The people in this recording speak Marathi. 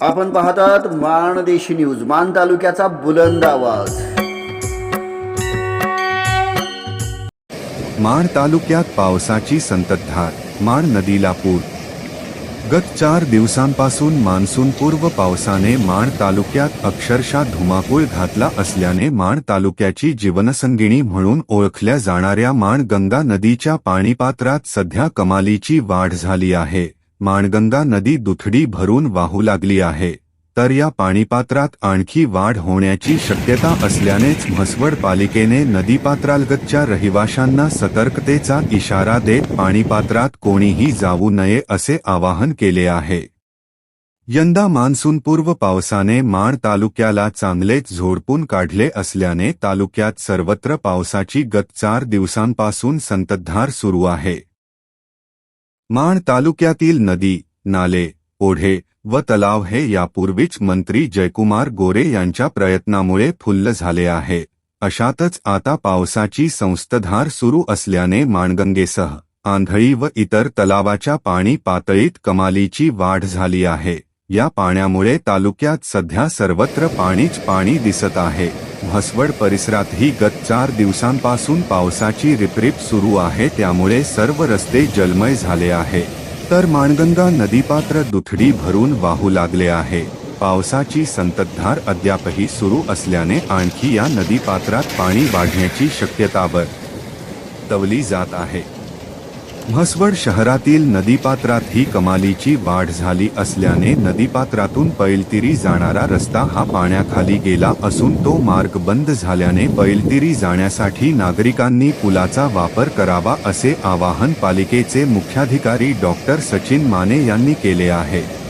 आपण पाहतात माणदेशी न्यूज मान तालुक्याचा बुलंद आवाज. माण तालुक्यात पावसाची संततधार माण नदीला पूर. गत चार दिवसांपासून मान्सूनपूर्व पावसाने माण तालुक्यात अक्षरशः धुमाकूळ घातला असल्याने माण तालुक्याची जीवनसंगिणी म्हणून ओळखल्या जाणाऱ्या माणगंगा नदीच्या पाणीपात्रात सध्या कमालीची वाढ झाली आहे. माणगंगा नदी दुथडी भरून वाहू लागली आहे. तर या पाणीपात्रात आणखी वाढ होण्याची शक्यता असल्यानेच म्हसवड पालिकेने नदीपात्रालगतच्या रहिवाशांना सतर्कतेचा इशारा देत पाणीपात्रात कोणीही जाऊ नये असे आवाहन केले आहे. यंदा मान्सूनपूर्व पावसाने माण तालुक्याला चांगलेच झोडपून काढले असल्याने तालुक्यात सर्वत्र पावसाची गत चार दिवसांपासून संततधार सुरू आहे. माण तालुक्यातील नदी नाले ओढे व तलाव हे यापूर्वीच मंत्री जयकुमार गोरे यांच्या प्रयत्नामुळे फुल्ल झाले आहे. अशातच आता पावसाची संस्तधार सुरू असल्याने माणगंगेसह आंधळी व इतर तलावाच्या पाणी पातळीत कमालीची वाढ झाली आहे. या पाण्यामुळे तालुक्यात सध्या सर्वत्र पाणीच पाणी दिसत आहे. म्हसवड परिसरातही गत चार दिवसांपासून पावसाची रिपरिप सुरू आहे त्यामुळे सर्व रस्ते जलमय झाले आहे. तर माणगंगा नदीपात्र दुथडी भरून वाहू लागले आहे. पावसाची संततधार अद्यापही सुरू असल्याने आणखी या नदीपात्रात पाणी वाढण्याची शक्यता तवली जात आहे. म्हसवड शहरातील नदीपात्रात ही कमालीची वाढ झाली असल्याने नदीपात्रातून पैलतिरी जाणारा रस्ता हा पाण्याखाली गेला असून तो मार्ग बंद झाल्याने पैलतिरी जाण्यासाठी नागरिकांनी पुलाचा वापर करावा असे आवाहन पालिकेचे मुख्याधिकारी डॉक्टर सचिन माने यांनी केले आहे.